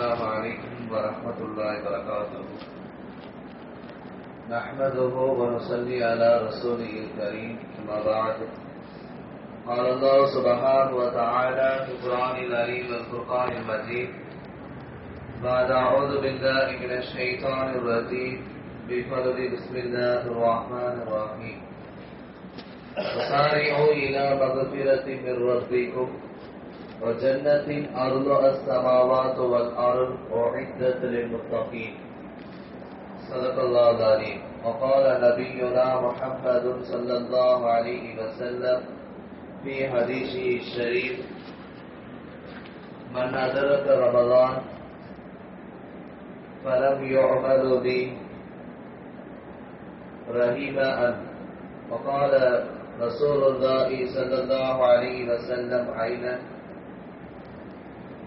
السلام عليكم ورحمة الله وبركاته. نحمده ونصلي على رسوله الكريم أما بعد. قال الله سبحانه وتعالى في القرآن العليم والفرقان المجيد بعد أعوذ بالله من الشيطان الرجيم. بفضل بسم الله الرحمن الرحيم. وسارعوا إلى مغفرة من ربكم. وجنة أرضها السماوات والأرض أعدت للمتقين. صدق الله العظيم. وقال نبينا محمد صلى الله عليه وسلم في حديثه الشريف من أدرك رمضان فلم يعمل به رهيب أن. وقال رسول الله صلى الله عليه وسلم عينا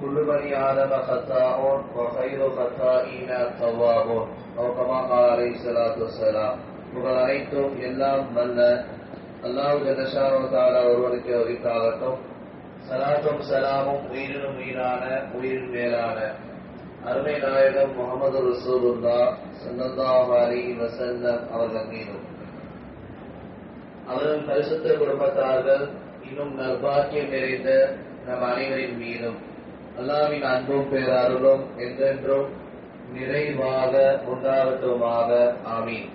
كل بني آدم خطاء وخير خطائين التوابون أو كما قال عليه الصلاة والسلام புகழ் அனைத்தும் எல்லாம் வல்ல அல்லாஹ் ஜனஷானோ தாலா ஒருவனுக்கு உரித்தாகட்டும் சலாத்தும் சலாமும் உயிரினும் உயிரான உயிரின் மேலான அருமை நாயகம் முகமது ரசூலுல்லா சல்லல்லாஹு அலைஹி வஸல்லம் அவர்கள் மீதும் அவரின் பரிசுத்த குடும்பத்தார்கள் இன்னும் நர்பாக்கியம் நிறைந்த நம் அனைவரின் மீதும் அல்லாவின் அன்பும் பேரருளும் என்றென்றும் நிறைவாக உண்டாகட்டுமாக. ஆமீன்.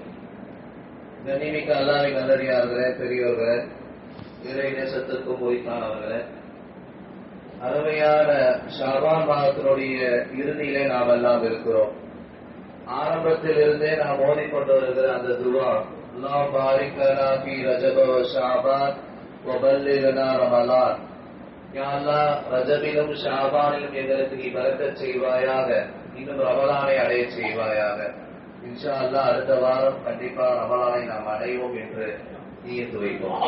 கண்ணிமிக்க அல்லாவின் நல்லடியார்களே பெரியோர்களே இறை நேசத்திற்கும் போய்த்தானவர்களே அருமையான ஷாபான் மாதத்தினுடைய இறுதியிலே நாம் எல்லாம் இருக்கிறோம். ஆரம்பத்தில் இருந்தே நாம் ஓதிக்கொண்டு வருகிற அந்த துவா அல்லாஹ் பாரிக் லனா ரஜப ஷாபான் ரமலான். ரஜபிலும் ஷாபானிலும் எங்களுக்கு நீ பறக்க செய்வாயாக. இன்னும் ரமலானை அடைய செய்வாயாக. இன்ஷா அல்லா அடுத்த வாரம் கண்டிப்பா ரமலானை நாம் அடைவோம் என்று நீயத்து வைப்போம்.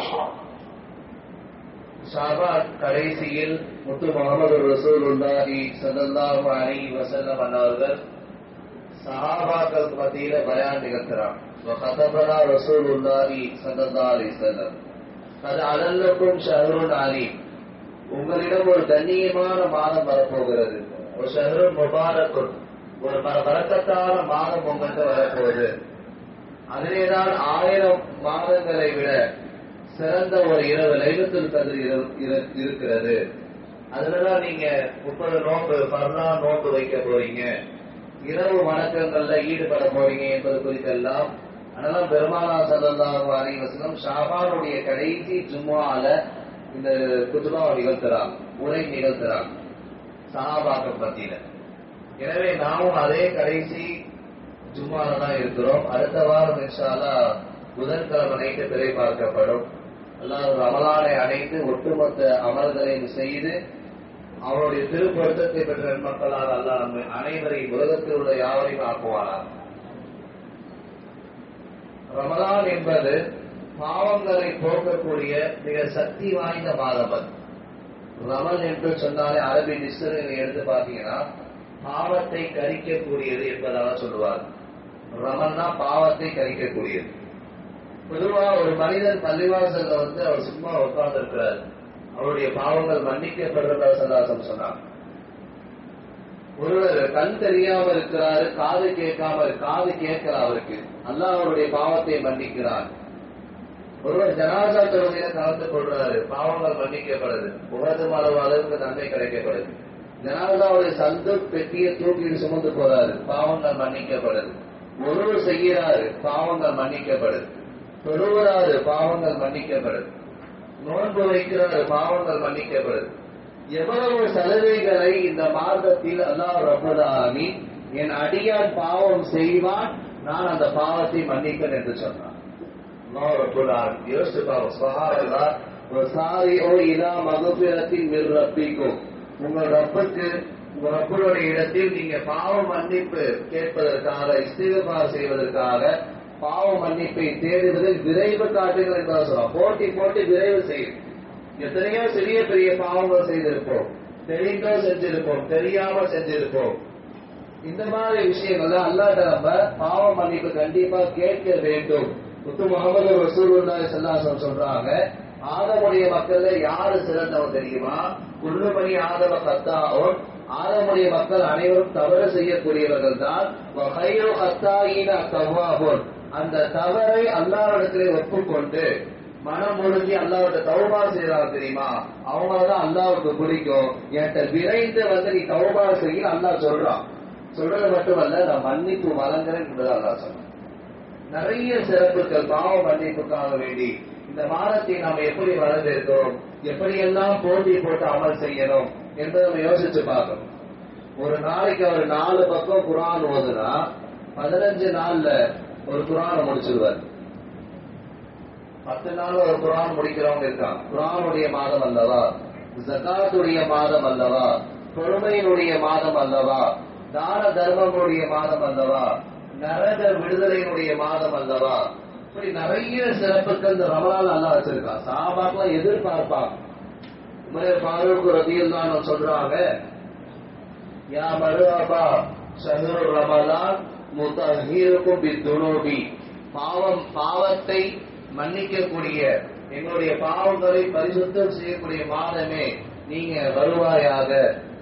ஷாபான் கடைசியில் முத்து முகமது ரசூல் உல்லாஹி சல்லாஹு அலி வசல்லம் அன்னவர்கள் சஹாபாக்கள் மத்தியில பயான் நிகழ்த்துறான். ரசூல் உல்லாஹி சல்லா அலி செல்லம் அது அலல்லக்கும் ஷஹருன் அலீம். உங்களிடம் ஒரு கண்ணியமான மாதம் வரப்போகிறது. ஒரு ஷஹருன் முபாரக்குன் ஒரு பரக்கத்தான மாதம் உங்கள்கிட்ட வரப்போகுது. அதிலேதான் ஆயிரம் மாதங்களை விட சிறந்த ஒரு இரவு லைலத்துல் கதிர் இருக்கிறது. அதுலதான் நீங்க முப்பது நோன்பு பர்ணா நோன்பு வைக்க போறீங்க. இரவு வணக்கங்கள்ல ஈடுபட போறீங்க என்பது குறித்தெல்லாம் அதனால பெருமானா அலைஹி வஸல்லம் ஷாபானுடைய கடைசி ஜும்ஆல இந்த குத்துபாவை நிகழ்த்துறாங்க உரை நிகழ்த்துறாங்க சஹாபாக்கள் மத்தியில. எனவே நாமும் அதே கடைசி ஜும்மால தான் இருக்கிறோம். அடுத்த வாரம் இன்ஷாலா புதன்கிழமை நைட்டு பிறை பார்க்கப்படும். அல்லாஹ் ரமலானை அடைந்து ஒட்டுமொத்த அமல்களையும் செய்து அவருடைய திருப்பொருத்தத்தை பெற்ற நன்மக்களால் அல்ல நம்மை அனைவரையும் உலகத்தில் உள்ள யாவரையும் ஆக்குவானார் ரமலான் என்பது பாவங்களை போக்கக்கூடிய மிக சக்தி வாய்ந்த மாதம் அது ரமல் என்று சொன்னாலே அரபி டிஸ்டரை எடுத்து பார்த்தீங்கன்னா பாவத்தை கரிக்கக்கூடியது என்பதாக சொல்லுவார். ரமன்னா பாவத்தை கரிக்கக்கூடியது. பொதுவா ஒரு மனிதன் பள்ளிவாசல்ல வந்து அவர் சும்மா உட்கார்ந்து இருக்கிறார் அவருடைய பாவங்கள் மன்னிக்கப்படுறதா சதாசம் சொன்னார். ஒருவர் கண் தெரியாம இருக்கிறாரு காது கேட்காம காது கேட்கல அவருக்கு. அல்லாஹ் அவருடைய பாவத்தை மன்னிக்கிறார் ஒருவர் ஜனாதா தொழுகையில கலந்து கொள்றாரு பாவங்கள் மன்னிக்கப்படுது. உகது அளவு அளவுக்கு நன்மை கிடைக்கப்படுது. ஜனாதாவுடைய சந்து பெட்டியை தூக்கிட்டு சுமந்து போறாரு. பாவங்கள் மன்னிக்கப்படுது. ஒருவர் செய்கிறாரு பாவங்கள் மன்னிக்கப்படுது. தொழுகிறாரு பாவங்கள் மன்னிக்கப்படுது. நோன்பு வைக்கிறாரு பாவங்கள் மன்னிக்கப்படுது. எவ்வளவு சலுகைகளை இந்த மார்க்கத்தில் அல்லாஹ் ரபுல் என் அடியான் பாவம் செய்வான் நான் அந்த பாவத்தை மன்னிப்பேன் என்று சொன்னான். الله رب العالمين யோசிச்சு பாவம் சுபஹானல்லாஹ் இலா மகபிரத்தின் மிர் ரப்பிக்கும். உங்கள் ரப்புக்கு உங்க ரப்பருடைய இடத்தில் நீங்க பாவ மன்னிப்பு கேட்பதற்காக இஸ்திகபார் செய்வதற்காக பாவ மன்னிப்பை தேடுவதில் விரைவு காட்டுங்கள் என்பதாக சொல்லலாம் போட்டி போட்டி விரைவு செய்யும். எத்தனையோ சிறிய பெரிய பாவங்கள் செய்திருப்போம். தெரிந்தோ செஞ்சிருப்போம். தெரியாம செஞ்சிருப்போம். இந்த மாதிரி விஷயங்கள்ல அல்லாட்ட நம்ம பாவ மன்னிப்பு கண்டிப்பா கேட்க வேண்டும். முத்து முகமது ரசூலுல்லாஹி ஸல்லல்லாஹு சொல்றாங்க ஆதமுடைய மக்கள்ல யாரு சிறந்தவன் தெரியுமா? குள்ளுமணி ஆதவ கத்தாவும் ஆதமுடைய மக்கள் அனைவரும் தவறு செய்யக்கூடியவர்கள் தான். அந்த தவறை அல்லாவிடத்திலே ஒப்புக்கொண்டு மனம் முழுங்கி அல்லாவிட்ட தௌபா செய்யறாங்க தெரியுமா? அவங்களதான் அல்லாவுக்கு பிடிக்கும் என்கிட்ட விரைந்து வந்து நீ தௌபா செய்ய அல்லாஹ் சொல்றான். சொல்றது மட்டுமல்ல நான் மன்னிப்பு வழங்குறேன் என்பதை அல்லாஹ் சொன்னான் நிறைய சிறப்புகள் பாவ மன்னிப்புக்காக வேண்டி. இந்த மாதத்தை நாம் எப்படி வளர்ந்திருக்கிறோம் எப்படியெல்லாம் போட்டி போட்டு அமல் செய்யணும் என்று நம்ம யோசிச்சு பார்க்கணும். ஒரு நாளைக்கு அவர் நாலு பக்கம் குரான் ஓதுனா பதினஞ்சு நாள்ல ஒரு குரான் முடிச்சிருவார் பத்து நாள் ஒரு குரான் முடிக்கிறவங்க இருக்காங்க. குரானுடைய மாதம் அல்லவா? ஜகாத்துடைய மாதம் அல்லவா? பொறுமையினுடைய மாதம் அல்லவா? தான தர்மங்களுடைய மாதம் அல்லவா? நரக விடுதலையினுடைய மாதம் அல்லவா? இப்படி நிறைய சிறப்புகள் இந்த ரமலான் நல்லா வச்சிருக்கான் சாபாக்கெல்லாம் எதிர்பார்ப்பான். உமர் ஃபாரூக் ரபியில் தான் சொல்றாங்க யா மருவாபா ஷஹரு ரமலான் முத்தஹீருக்கும் பித்துணோபி பாவம் பாவத்தை மன்னிக்கக்கூடிய எங்களுடைய பாவங்களை பரிசுத்தம் செய்யக்கூடிய மாதமே நீங்க வருவாயாக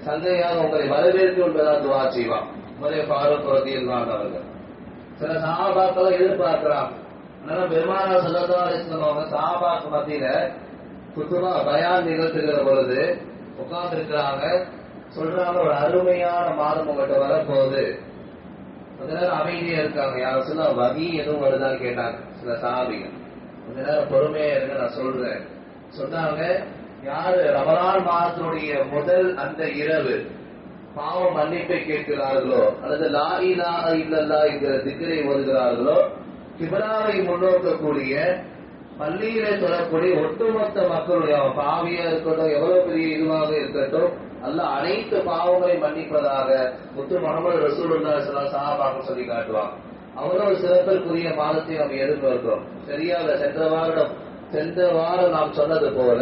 சந்தையாக உங்களை வரவேற்கும் என்பதாக துவா செய்வான். உமரே ஃபாரூக் ரபியில் தான் அவர்கள். சில சாபாக்களை எதிர்பார்க்கிறாங்க. அதனால பெருமானா சல்லா அலிஸ்லாம் அவங்க சஹாபாக்கு மத்தியில குத்துபா பயான் நிகழ்த்துகிற பொழுது உட்கார்ந்து இருக்கிறாங்க சொல்றாங்க ஒரு அருமையான மாதம் உங்கள்கிட்ட வரப்போகுது. கொஞ்ச நேரம் அமைதியா இருக்காங்க. யாரும் சொல்ல வகி எதுவும் வருதான்னு கேட்டாங்க சில சாபிகள் கொஞ்ச நேரம் பொறுமையா இருங்க நான் சொல்றேன். சொன்னாங்க யாரு ரமலான் மாதத்தினுடைய முதல் அந்த இரவு பாவ மன்னிப்பை கேட்கிறார்களோ அல்லது லா இலா இல்லல்லா என்கிற திக்கரை ஓதுகிறார்களோ கிபராவை முன்னோக்கக்கூடிய பள்ளியிலே சொல்லக்கூடிய ஒட்டுமொத்த மக்களுடைய அவன் பாவியா இருக்கட்டும் எவ்வளவு பெரிய இதுவாக இருக்கட்டும் அல்ல அனைத்து பாவங்களை மன்னிப்பதாக முத்து முகமது ரசூலுல்லா சஹாபாக்கள் சொல்லி காட்டுவான் அவரோட சிறப்பிற்குரிய மாதத்தை நாம் எதிர்பார்க்கிறோம் சரியாக சென்ற வாரம் சென்ற வாரம் நாம் சொன்னது போல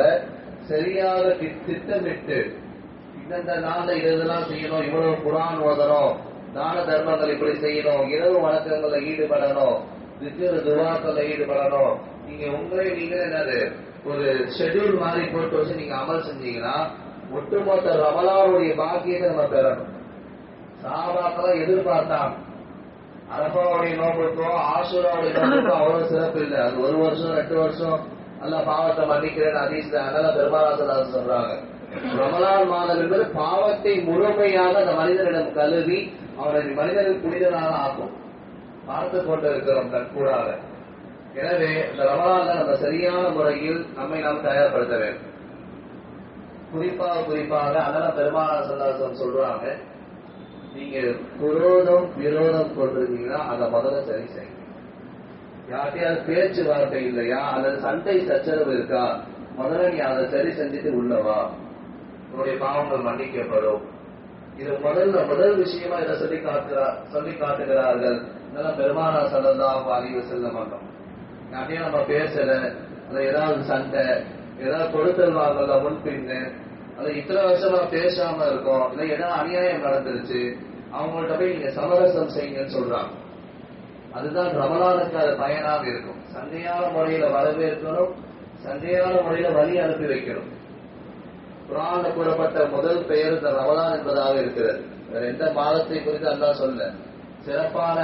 சரியாக திட்டமிட்டு இந்தந்த நாள்ல இது இதெல்லாம் செய்யணும் இவ்வளவு குரான் ஓதணும் தான தர்மங்கள் இப்படி செய்யணும் இரவு வணக்கங்கள்ல ஈடுபடணும் திரு துவாக்கள்ல ஈடுபடணும். நீங்க உங்களே நீங்க என்னது ஒரு ஷெட்யூல் மாதிரி போட்டு வச்சு நீங்க அமல் செஞ்சீங்கன்னா ஒட்டுமொத்த ரமலானுடைய பாக்கியத்தை நம்ம பெறணும். சாபாக்கெல்லாம் எதிர்பார்த்தாங்க அரபாவுடைய நோம்புக்கும் ஆசூராவுடைய நோம்புக்கும் அவ்வளவு சிறப்பு இல்லை. அது ஒரு வருஷம் ரெண்டு வருஷம் நல்லா பாவத்தை மன்னிக்கிறேன் அதீஸ் அதனால பெருமாளாசன் சொல்றாங்க. ரமலான் மாதம் என்பது பாவத்தை முழுமையாக அந்த மனிதனிடம் கழுவி அவனை மனிதனுக்கு புனிதனாக ஆக்கும். பார்த்து கொண்டு இருக்கிறோம் கண்கூடாக எனவே இந்த ரமலான்ல நம்ம சரியான முறையில் நம்மை நாம் தயார்படுத்த வேண்டும். குறிப்பாக குறிப்பாக அதனால பெருமானாசன் சொல்றாங்க. நீங்க குரோதம் விரோதம் கொண்டிருந்தீங்கன்னா அதை முதல்ல சரி செய்யுங்க. யார்கிட்டயாவது பேச்சுவார்த்தை இல்லையா? அல்லது சண்டை சச்சரவு இருக்கா? முதல்ல நீ அதை சரி செஞ்சுட்டு உள்ளவா உன்னுடைய பாவங்கள் மன்னிக்கப்படும். இது முதல்ல முதல் விஷயமா இதை சொல்லி காட்டுறா சொல்லி காட்டுகிறார்கள். இதெல்லாம் பெருமானா சல்லல்லாஹு அலைஹி செல்ல மாட்டோம். அப்படியே நம்ம பேசல. அது ஏதாவது சண்டை ஏதாவது கொடுத்தல் வாங்கல முன்பின்னு அது இத்தனை வருஷமா பேசாம இருக்கோம். இல்ல ஏதாவது அநியாயம் நடந்துருச்சு. அவங்கள்ட்ட போய் நீங்க சமரசம் செய்யுங்கன்னு சொல்றாங்க. அதுதான் ரமலானுக்கு அது பயனாக இருக்கும். சந்தையான முறையில வரவேற்கணும் சந்தையான முறையில வழி அனுப்பி வைக்கணும். குரான் கூறப்பட்ட முதல் பெயர் இந்த ரமலான் என்பதாக இருக்கிறது. வேற எந்த மாதத்தை குறித்து அல்லா சொல்ல சிறப்பான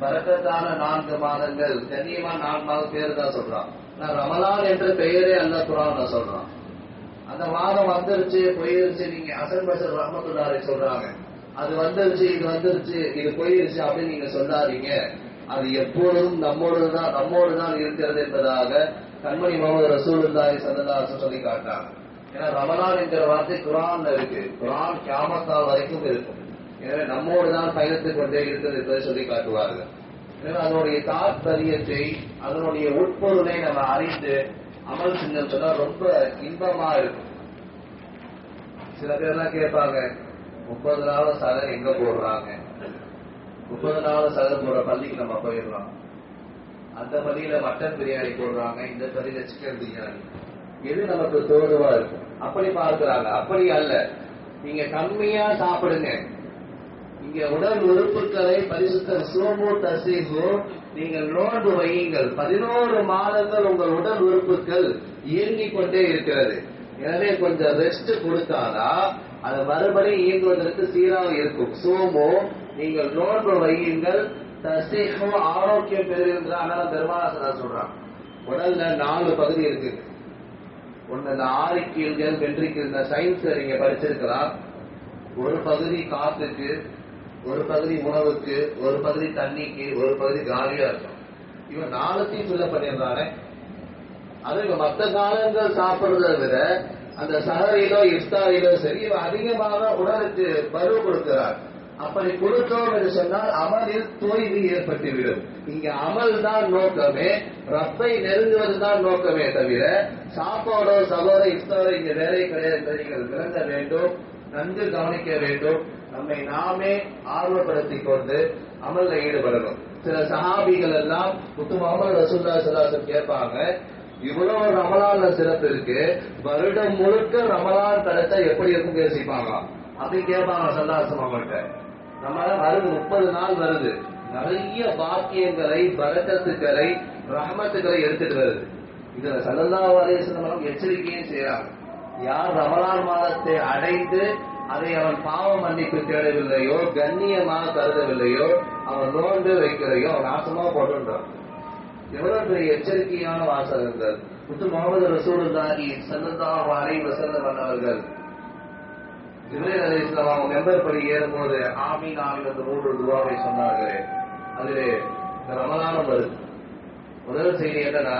பறக்கத்தான நான்கு மாதங்கள் கண்ணியமான நான்கு மாதம் பேர் தான் சொல்றான். நான் ரமலான் என்ற பெயரே அல்ல குரான் சொல்றான். அந்த மாதம் வந்துருச்சு போயிருச்சு நீங்க அசன் பசர் ரஹமத்துல்லாரை சொல்றாங்க. அது வந்துருச்சு இது வந்துருச்சு இது போயிருச்சு அப்படின்னு நீங்க சொல்லாதீங்க. அது எப்பொழுதும் நம்மோடு தான் நம்மோடு தான் இருக்கிறது என்பதாக கண்மணி முகமது ரசூலுல்லாஹி ஸல்லல்லாஹு சொல்லி காட்டாங்க ஏன்னா ரமலான் என்கிற வார்த்தை குரான்ல இருக்கு. குரான் கியாமத்தால் வரைக்கும் இருக்கும். எனவே நம்மோடு தான் பயணித்துக் கொண்டே இருக்கிறது என்பதை சொல்லி காட்டுவார்கள். எனவே அதனுடைய தாற்பயத்தை அதனுடைய உட்பொருளை நம்ம அறிந்து அமல் செஞ்சோம் சொன்னா ரொம்ப இன்பமா இருக்கும். சில பேர்லாம் கேட்பாங்க முப்பது நாள் சதர் எங்க போடுறாங்க? முப்பது நாள் சதர் போடுற பள்ளிக்கு நம்ம போயிடலாம். அந்த பள்ளியில மட்டன் பிரியாணி போடுறாங்க இந்த பள்ளியில சிக்கன் பிரியாணி. எது நமக்கு தோதுவா இருக்கும் அப்படி பார்க்கிறாங்க. அப்படி அல்ல. நீங்க கம்மியா சாப்பிடுங்க. இங்க உடல் உறுப்புகளை பரிசுத்த சோமோ தசீமு நீங்கள் நோன்பு வையுங்கள். பதினோரு மாதங்கள் உங்கள் உடல் உறுப்புகள் இயங்கிக் கொண்டே இருக்கிறது. எனவே கொஞ்சம் ரெஸ்ட் கொடுத்தாதான் அது மறுபடியும் இயங்குவதற்கு சீராக இருக்கும். சோமோ நீங்கள் நோன்பு வையுங்கள். தசைஹோ ஆரோக்கியம் பெறுகின்ற அதனால பெருமாள் சொல்றான். உடல்ல நாலு பகுதி இருக்கு. ஒண்ணு இந்த ஆரிக்கீழ்கள் வென்றிக்கு இந்த சயின்ஸ் நீங்க படிச்சிருக்கலாம். ஒரு பகுதி காத்துக்கு ஒரு பகுதி உணவுக்கு ஒரு பகுதி தண்ணிக்கு ஒரு பகுதி காலியா இருக்கும். இவன் நாளத்தையும் சொல்ல பண்ணியிருந்தானே அது இவன் மற்ற காலங்கள் சாப்பிடுறத விட அந்த சஹரிலோ இஃப்தாரிலோ சரி இவன் அதிகமாக உடலுக்கு பருவ கொடுக்கிறார். அப்படி கொடுத்தோம் என்று சொன்னால் அமலில் தோய்வு ஏற்பட்டுவிடும். இங்க அமல் தான் நோக்கமே ரப்பை நெருங்குவது தான் நோக்கமே தவிர சாப்பாடோ சகோதர இஃப்தாரோ இங்க வேலை கிடையாது என்பதை நீங்கள் விளங்க வேண்டும் நன்கு கவனிக்க வேண்டும். நம்மை நாமே ஆர்வப்படுத்திக் கொண்டு அமல்ல ஈடுபடணும். சில சஹாபிகள் எல்லாம் முத்து முகமது ரசூல்லா சல்லாசம் கேட்பாங்க இவ்வளவு ரமலான்ல சிறப்பு இருக்கு வருடம் முழுக்க ரமலான் கிடைச்சா எப்படி இருக்கும் யோசிப்பாங்க அப்படி கேட்பாங்க சல்லாசம் அவங்கள்ட்ட. நம்மளால வருது முப்பது நாள் வருது. நிறைய பாக்கியங்களை பரக்கத்துக்களை ரஹமத்துக்களை எடுத்துட்டு வருது. இதுல சல்லல்லா அலிஸ்லாம் எச்சரிக்கையும் செய்யறாங்க யார் ரமலான் மாதத்தை அடைந்து அதை அவன் பாவ மன்னிப்பு தேடவில்லையோ கண்ணியமாக கருதவில்லையோ அவன் நோண்டு வைக்கிறையோ அவன் நாசமா போட்டுன்றான் எவ்வளவு பெரிய எச்சரிக்கையான வாசகங்கள். முத்து முகமது ரசூலுல்லாஹி ஸல்லல்லாஹு அலைஹி வஸல்லம் அவர்கள் ஜிப்ரீல் அலைஹிஸ்ஸலாம் அவங்க மெம்பர் படி ஏறும்போது ஆமீன் ஆமீன் என்று மூன்று துவாவை சொன்னார்களே. அதிலே இந்த ரமலானம் வருது முதல் செய்தி என்னன்னா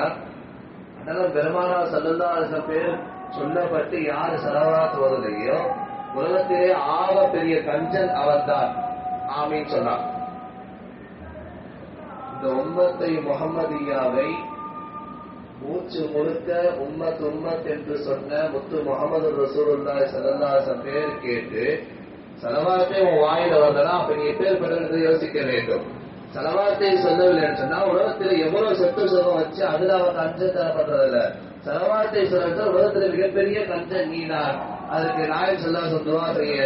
அண்ணன் பெருமானா சல்லல்லா பேர் சொல்லப்பட்டு யார் செலவாத்து வருதையோ உலகத்திலே ஆக பெரிய கஞ்சன் அவன்தான். ஆமீன் சொன்னான் இந்த உம்மத்தை முகமதியாவை மூச்சு முழுக்க உம்மத் உம்மத் என்று சொன்ன முத்து முகமது ரசூலுல்லாஹி ஸல்லல்லாஹு பேர் கேட்டு சலவாத்தை உன் வாயில வந்தனா அப்ப நீ பேர் பெற்றது யோசிக்க வேண்டும். சலவாத்தை சொல்லவில்லை சொன்னா உலகத்துல எவ்வளவு சொத்து சுகம் வச்சு அதுல அவன் கஞ்சம் தரப்படுறதில்ல சலவாத்தை சொல்றது உலகத்துல மிகப்பெரிய கஞ்ச நீ தான் அதுக்கு நாயன் சொல்லா சொந்துவா செய்ய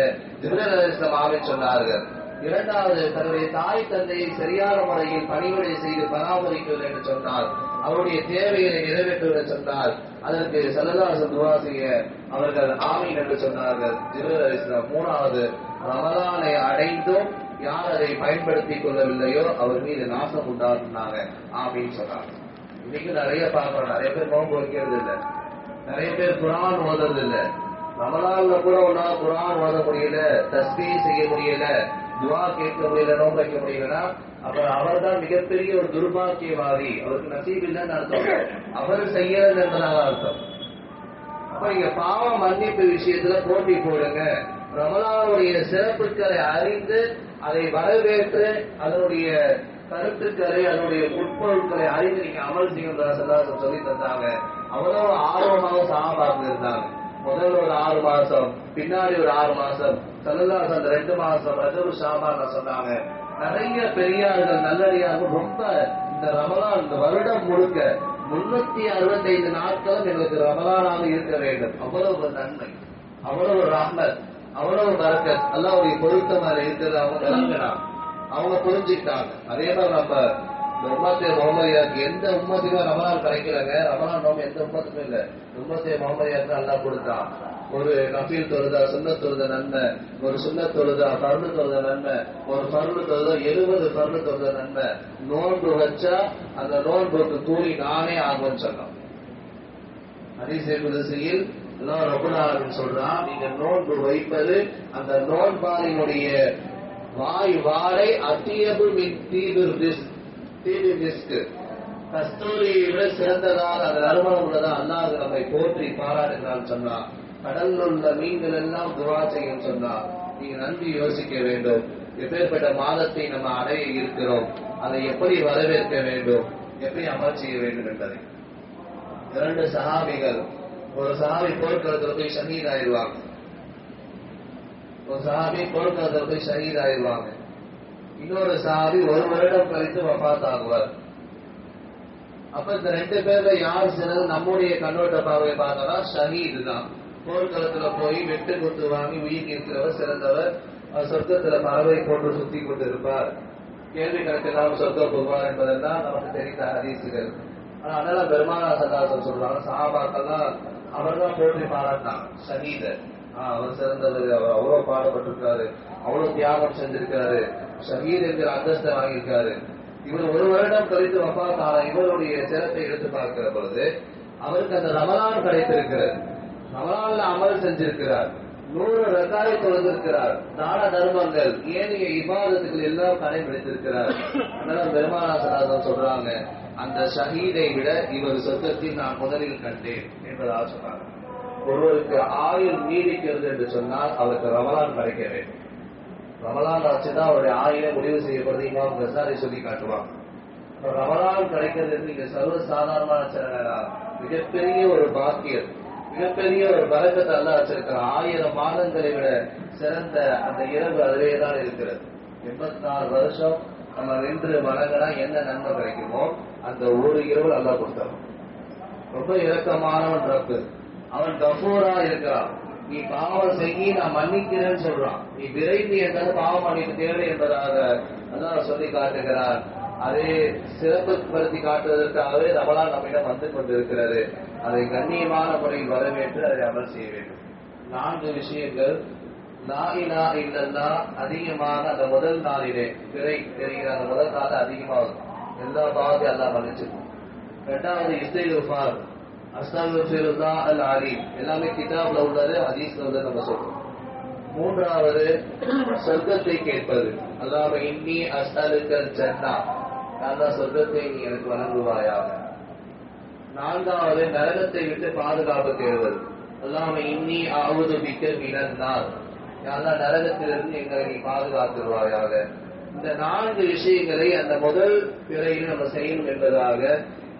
ஜிப்ரல் அலிஸ்லாம் சொன்னார்கள். இரண்டாவது தன்னுடைய தாய் தந்தையை சரியான முறையில் பணிவிடை செய்து பராமரிக்கிறது என்று சொன்னார் அவருடைய தேவைகளை நிறைவேற்றுவது சொன்னார் அதற்கு சல்லதாசன் துவா செய்ய அவர்கள் ஆமை என்று சொன்னார்கள். ஜிப்ரல் மூணாவது ரமலானை அடைந்தும் யார் அதை பயன்படுத்திக் கொள்ளவில்லையோ அவர் மீது நாசம் உண்டாக்குனாங்க அப்படின்னு சொன்னாங்க இன்னைக்கு நிறைய பார்க்கிறோம். நிறைய பேர் நோன்பு வைக்கிறது இல்ல நிறைய பேர் குரான் ஓதுறது இல்ல ரமலான்ல கூட ஒன்னா குரான் ஓத முடியல தஸ்பீ செய்ய முடியல துவா கேட்க முடியல நோன்பு வைக்க முடியலன்னா அப்புறம் அவர் தான் மிகப்பெரிய ஒரு துர்பாக்கியவாதி. அவருக்கு நசீப் இல்லைன்னு அர்த்தம். அவர் செய்யறது என்பதாக அர்த்தம். அப்ப இங்க பாவ மன்னிப்பு விஷயத்துல போட்டி போடுங்க. ரமலானுடைய சிறப்புகளை அறிந்து அதை வரவேற்று அதனுடைய கருத்துக்களை அதனுடைய உட்பொருட்களை அறிந்து நீங்க அமல் செய்யும் சொல்லி தந்தாங்க. அவ்வளவு ஆர்வமாக சாபாக்கு இருந்தாங்க. முதல்ல ஒரு ஆறு மாசம் பின்னாடி ஒரு ஆறு மாசம் சல்லல்லாஸ் அந்த ரெண்டு மாசம் ரஜவு ஷாபான சொன்னாங்க. நிறைய பெரியார்கள் நல்லடியார்கள் ரொம்ப இந்த ரமலான் இந்த வருடம் முழுக்க முன்னூத்தி அறுபத்தைந்து நாட்களும் எங்களுக்கு ரமலானாக இருக்க வேண்டும். அவ்வளவு ஒரு நன்மை அவ்வளவு ஒரு ரஹ்மத் அவ்வளவு பரக்கத். அல்லாவுடைய பொருத்தம் அதுல இருக்கிறது அவங்க விளங்கினாங்க. அவங்க புரிஞ்சுக்கிட்டாங்க. அதே மாதிரி நம்ம உம்மத்தே முகமதியாக்கு எந்த உம்மத்துக்குமே ரமலான் கிடைக்கலங்க ரமலான் நோம்பு எந்த உம்மத்துக்கும் இல்ல. உம்மத்தே முகமதியாக்கு நல்லா கொடுத்தான் ஒரு கபீல் தொழுதா சுண்ண தொழுத நன்மை. ஒரு சுண்ண தொழுதா பருடு தொழுத நன்மை. ஒரு பருடு தொழுதா எழுபது பருடு தொழுத நன்மை. நோன்பு வச்சா அந்த நோன்புக்கு கூலி நானே ஆகும்னு சொன்னோம் ஹதீஸே குதிசையில் சொல்றான் நீங்க நோன்பு வைப்பது அந்த நோன்பாளினுடைய வாய் வாழை அத்தியபு மின் தீபு ரிஸ்க் மிஸ்கு. கஸ்தூரியை விட சிறந்ததால் அந்த அருமணம் உள்ளதா? அல்லாஹ் நம்மை போற்றி பாராட்டுகிறான் சொன்னா கடலில் உள்ள மீன்கள் எல்லாம் துவா செய்யும் சொன்னா நீங்க நன்றி யோசிக்க வேண்டும். எப்பேற்பட்ட மாதத்தை நம்ம அடைய இருக்கிறோம். அதை எப்படி வரவேற்க வேண்டும்? எப்படி அமல் செய்ய வேண்டும் என்பதை. இரண்டு சகாபிகள் ஒரு சகாபி போர்க்களத்தில் போய் ஷஹீத் ஆயிடுவாங்க. ஒரு சகாபி போர்க்களத்தில் போய் ஷஹீத் ஆயிடுவாங்க. இன்னொரு சாதி ஒரு வருடம் கழித்து வபாத் ஆகுவார் அப்ப இந்த ரெண்டு பேர்ல யார் சிறந்த நம்முடைய கண்ணோட்ட பார்வை பார்த்தோம்னா ஷஹீது தான் போர்க்களத்துல போய் வெட்டு குத்து வாங்கி உயிர் இருக்கிறவர் சிறந்தவர். சொர்க்கத்துல பறவை போன்று சுத்தி கொண்டு இருப்பார் கேள்வி கணக்கெல்லாம் சொர்க்க போவார் என்பதெல்லாம் நமக்கு தெரிந்த ஹதீசுகள். ஆனா அதெல்லாம் பெருமானா சதாசம் சொல்றாங்க சாபாக்கெல்லாம் அவர் தான் போற்றி பாராட்டான் ஷஹீத ஆஹ் அவர் சிறந்தவர் அவர் அவ்வளவு பாடுபட்டிருக்காரு அவ்வளவு தியாகம் செஞ்சிருக்காரு ஷஹீர் என்கிற அந்தஸ்தை வாங்கியிருக்காரு இவர் ஒரு வருடம் கழித்து வப்பாத்தான இவருடைய சிறப்பை எடுத்து பார்க்கிற பொழுது அவருக்கு அந்த ரமலான் கிடைத்திருக்கிறது. ரமலான்ல அமல் செஞ்சிருக்கிறார். நூறு ரகாயை தொழுந்திருக்கிறார் தான தர்மங்கள் ஏனைய இபாதத்துகள் எல்லாம் கடைபிடித்திருக்கிறார் அதனால பெருமானாசனாதம் சொல்றாங்க அந்த ஷஹீதை விட இவர் சொர்க்கத்தில் நான் முதலில் கண்டேன் என்பதாக சொன்னாங்க ஒருவருக்கு ஆயுள் நீடிக்கிறது என்று சொன்னால் அவருக்கு ரமலான் கிடைக்க வேண்டும் ரமலான் ஆச்சுதான் அவருடைய ஆயுளை முடிவு செய்யப்படுது. இமாம் கசாரி சொல்லி காட்டுவாங்க. ரமலான் கிடைக்கிறது நீங்க சர்வ சாதாரணமான மிகப்பெரிய ஒரு பாக்கியம் மிகப்பெரிய ஒரு பறக்கத்தை அல்ல வச்சிருக்கிற ஆயிரம் மாதங்களை விட சிறந்த அந்த இரவு அதுவே தான் இருக்கிறது. எண்பத்தி நாலு வருஷம் நம்ம நின்று வணங்கினா என்ன நன்மை கிடைக்குமோ அந்த ஒரு இரவு நல்லா கொடுத்தவன் ரொம்ப இறக்கமானவன் ரப்பு. அவன் கபூரா இருக்கிறான். நீ பாவம் செய்யி நான் மன்னிக்கிறேன்னு சொல்றான். நீ விரைந்து என்றது பாவம் மன்னிப்பு தேவை என்பதாக அதான் சொல்லி காட்டுகிறார். அதே சிறப்பு படுத்தி காட்டுவதற்காகவே ரமலா நம்மிடம் வந்து கொண்டிருக்கிறது. அதை கண்ணியமான முறையில் வரவேற்று அதை அமல் செய்ய வேண்டும். நான்கு விஷயங்கள். நாயினா இல்லல்லா அதிகமாக அந்த முதல் நாளிலே பிறை தெரிகிற அந்த முதல் நாள் அதிகமாகும் எல்லா பாவத்தையும் எல்லாம் மன்னிச்சிருக்கும் ரெண்டாவது இஸ்திகுஃபார். அல் அலீம் எல்லாமே கிதாப்ல உள்ளது ஹதீஸ்ல உள்ளது நம்ம சொல்றோம். மூன்றாவது சொர்க்கத்தை கேட்பது. அல்லாம இன்னி அஸ்தலுக்கல் ஜன்னா நல்லா சொர்க்கத்தை நீ எனக்கு வழங்குவாயாக. நான்காவது நரகத்தை விட்டு பாதுகாப்பு தேடுவது. அல்லாம இன்னி ஆவது பிக்க மினந்தார் நல்லா நரகத்திலிருந்து எங்களை நீ பாதுகாத்துருவாயாக இந்த நான்கு விஷயங்களை அந்த முதல் பிறையில் நம்ம செய்யணும் என்பதாக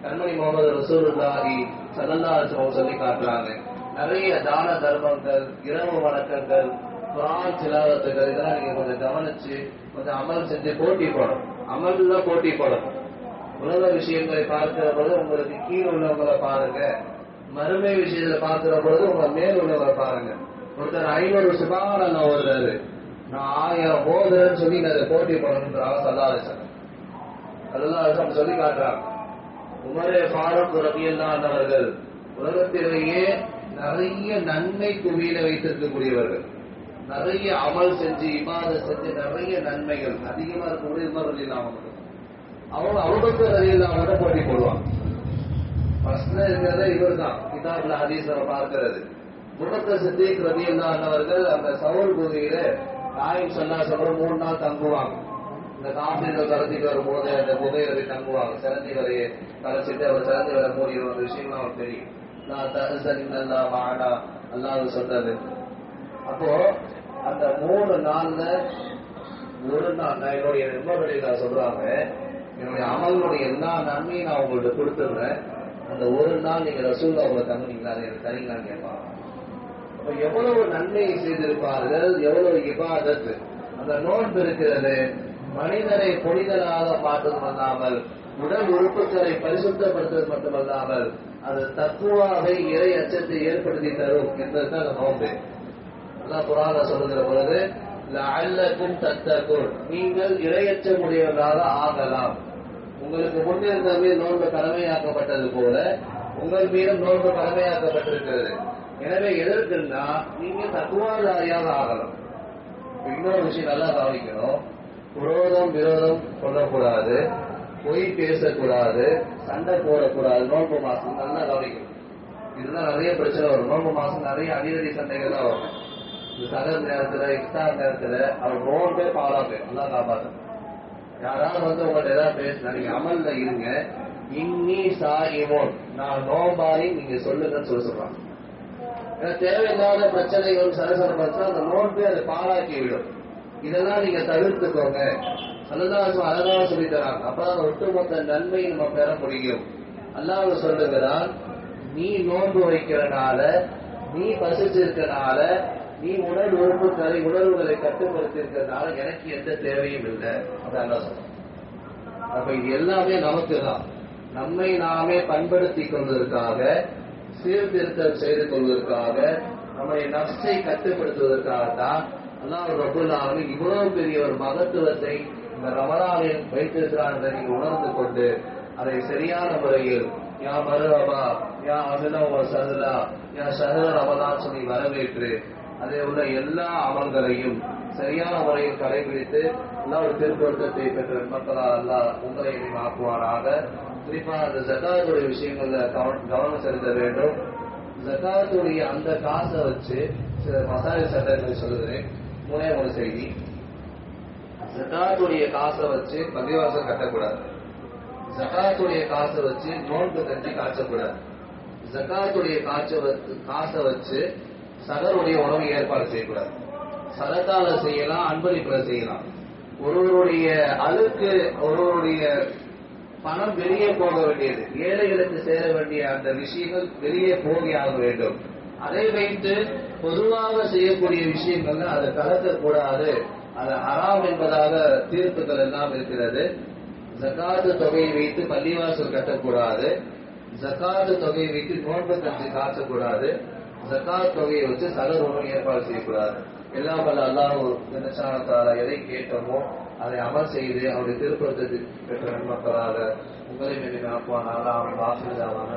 கண்மணி முகமது ரசூலுல்லாஹி சல்லல்லாஹு சொல்லி காட்டுறாங்க. நிறைய தான தர்மங்கள் இரவு வணக்கங்கள் குரான் சிலாவத்துகள் இதெல்லாம் நீங்க கொஞ்சம் கவனிச்சு கொஞ்சம் அமல் செஞ்சு போட்டி போடணும். அமல்ல போட்டி போடணும். உலக விஷயங்களை பார்க்கிற பொழுது உங்களுக்கு கீழ் உள்ளவங்களை பாருங்க. மறுமை விஷயத்தை பார்க்கிற பொழுது உங்க மேல் உள்ளவங்களை பாருங்க. ஒருத்தர் ஐநூறு சுபாவன ஓடுறாரு நான் ஆயிரம் போதுறேன்னு சொல்லி நான் போட்டி போடணுன்றாங்க சல்லாசன் சல்லாசன் சொல்லி காட்டுறாங்க. உமரே ஃபாரூக் ரபியல்லான் அவர்கள் உலகத்திலேயே நிறைய நன்மை குவியில வைத்திருக்கக்கூடியவர்கள். நிறைய அமல் செஞ்சு இமாத செஞ்சு நிறைய நன்மைகள். அதிகமா இருக்கக்கூடிய உமர் ரலி அவங்க அவங்க அவங்களுக்கு ரலி இல்லாம போட்டி போடுவாங்க. ஃபர்ஸ்ட்ல இருக்கிறத இவர் தான் கிதாப்ல ஹதீஸ் நம்ம பார்க்கிறது. முகத்த சித்திக் ரதி அவர்கள் அந்த சவுல் குகையில நாயம் சொன்னா சொல்ற மூணு நாள் தங்குவாங்க. இந்த காப்பீடுகள் கலத்திட்டு வரும்போது அந்த குகையில தங்குவாங்க சிறந்தி வரைய கலைச்சிட்டு அவர் சிறந்தி வர மூடிய ஒரு விஷயம் அவர் தெரியும். நான் நல்லா வாடா அல்லாஹ் சொல்றது. அப்போ அந்த மூணு நாள்ல ஒரு நாள் நான் என்னுடைய நண்பர்களை நான் சொல்றாங்க என்னுடைய அமலுடைய எல்லா நன்மையும் நான் உங்கள்ட்ட கொடுத்துடுறேன். அந்த ஒரு நாள் நீங்க ரசூல் உங்களை தங்குனீங்களா அதை எனக்கு தரீங்களான்னு கேட்பாங்க. அப்ப எவ்வளவு நன்மையை செய்திருப்பார்கள் எவ்வளவு இபாதத்து. அந்த நோன்பு இருக்கிறது மனிதனை புனிதனாக மாற்றுவது அல்லாமல் உடல் உறுப்புகளை பரிசுத்தப்படுத்துவது மட்டுமல்லாமல் அது தத்துவாவை இறை அச்சத்தை ஏற்படுத்தி தரும் என்பதுதான் அந்த நோன்பு அல்லாஹ் சொல்லுகிற பொழுது அல்லக்கும் தத்தக்கும் நீங்கள் இரையச்சமுடையவர்களாக ஆகலாம். உங்களுக்கு முன்னிருந்த மீது நோன்பு கடமையாக்கப்பட்டது போல உங்கள் மீதும் நோன்பு கடமையாக்கப்பட்டிருக்கிறது. எனவே எதற்குன்னா நீங்க தக்குவாதாரியாக ஆகலாம் இன்னொரு விஷயம் நல்லா கவனிக்கணும். குரோதம் விரோதம் சொல்லக்கூடாது பொய் பேசக்கூடாது சண்டை போடக்கூடாது நோன்பு மாசம் நல்லா கவனிக்கணும். இதுதான் நிறைய பிரச்சனை வரும். நோன்பு மாசம் நிறைய அடிதடி சண்டைகள் தான் வரும். இந்த சகர் நேரத்துல இஃப்தார் நேரத்துல அவர் நோன்பே பாலா போயிடும் நல்லா காப்பாத்து யாராவது வந்து உங்கள்ட்ட ஏதாவது பேசினா நீங்க அமல்ல இருங்க. இன்னி சாயிமோன் நான் நோம்பாரி நீங்க சொல்லுங்கன்னு சொல்லி சொல்றாங்க. ஏன்னா தேவையில்லாத பிரச்சனைகள் சரசரப்பா அந்த நோன்பே அதை பாழாக்கி விடும் இதெல்லாம் நீங்க தவிர்த்துக்கோங்க. அல்லதான் அழகாக சொல்லி தராங்க அப்பதான் ஒட்டுமொத்த நன்மையை நம்ம பெற முடியும். அல்லாஹ் சொல்லுகிறான் நீ நோன்பு வைக்கிறனால நீ பசிச்சிருக்கனால நீ உடல் உறுப்புகளை உணர்வுகளை கட்டுப்படுத்தி இருக்கிறதுனால எனக்கு எந்த தேவையும் இல்லை. அதான் சொல்றேன். அப்ப இது எல்லாமே நமக்கு தான் நம்மை நாமே பண்படுத்தி கொள்வதற்காக சீர்திருத்தம் செய்து கொள்வதற்காக நம்முடைய நஷ்டை கட்டுப்படுத்துவதற்காக தான் அல்லாஹ் ரபுல் இவ்வளவு பெரிய ஒரு மகத்துவத்தை இந்த ரமலானில் வைத்திருக்கிறான் என்பதை நீங்கள் உணர்ந்து கொண்டு அதை சரியான முறையில் யா மருவா யா அபினவ சஹலா யா சஹல ரமலான் சொல்லி வரவேற்று அதே உள்ள எல்லா அமல்களையும் சரியான முறையில் கடைபிடித்து எல்லா ஒரு திருப்பொருத்தத்தை பெற்ற மக்களால் அல்லாஹ் உங்களை ஆக்குவாராக குறிப்பாக அந்த ஜக்காத்துடைய விஷயங்கள்ல கவனம் கவனம் செலுத்த வேண்டும். ஜக்காத்துடைய அந்த காசை வச்சு சில மசாஜ் சட்டங்களை சொல்லுகிறேன். மூணே மூணு செய்தி. ஜகாத்துடைய காசை வச்சு பதிவாசம் கட்டக்கூடாது. ஜகாத்துடைய காசை வச்சு நோன்பு கட்டி காய்ச்சக்கூடாது. ஜகாத்துடைய காய்ச்ச காசை வச்சு சகருடைய உணவு ஏற்பாடு செய்யக்கூடாது. சதத்தால செய்யலாம் அன்பளிப்புல செய்யலாம். ஒருவருடைய அழுக்கு ஒருவருடைய பணம் வெளியே போக வேண்டியது. ஏழைகளுக்கு சேர வேண்டிய அந்த விஷயங்கள் வெளியே போகி ஆக வேண்டும். அதை வைத்து பொதுவாக செய்யக்கூடிய விஷயங்கள்ல அதை கலக்கக்கூடாது அது ஹராம் என்பதாக தீர்ப்புகள் எல்லாம் இருக்கிறது. ஜக்காத்து தொகையை வைத்து பள்ளிவாசல் கட்டக்கூடாது. ஜக்காத்து தொகையை வைத்து நோன்பு கஞ்சி காட்டக்கூடாது ஜக்காத் தொகையை வச்சு சகர் உணவு ஏற்பாடு செய்யக்கூடாது. எல்லாம் பல அல்லாஹ் நினைச்சானத்தால எதை கேட்டோமோ அதை அமல் செய்து அவருடைய திருப்பத்தை பெற்ற நன்மக்களாக உங்களை மீது நாக்குவானாக அவன் வாசலாவான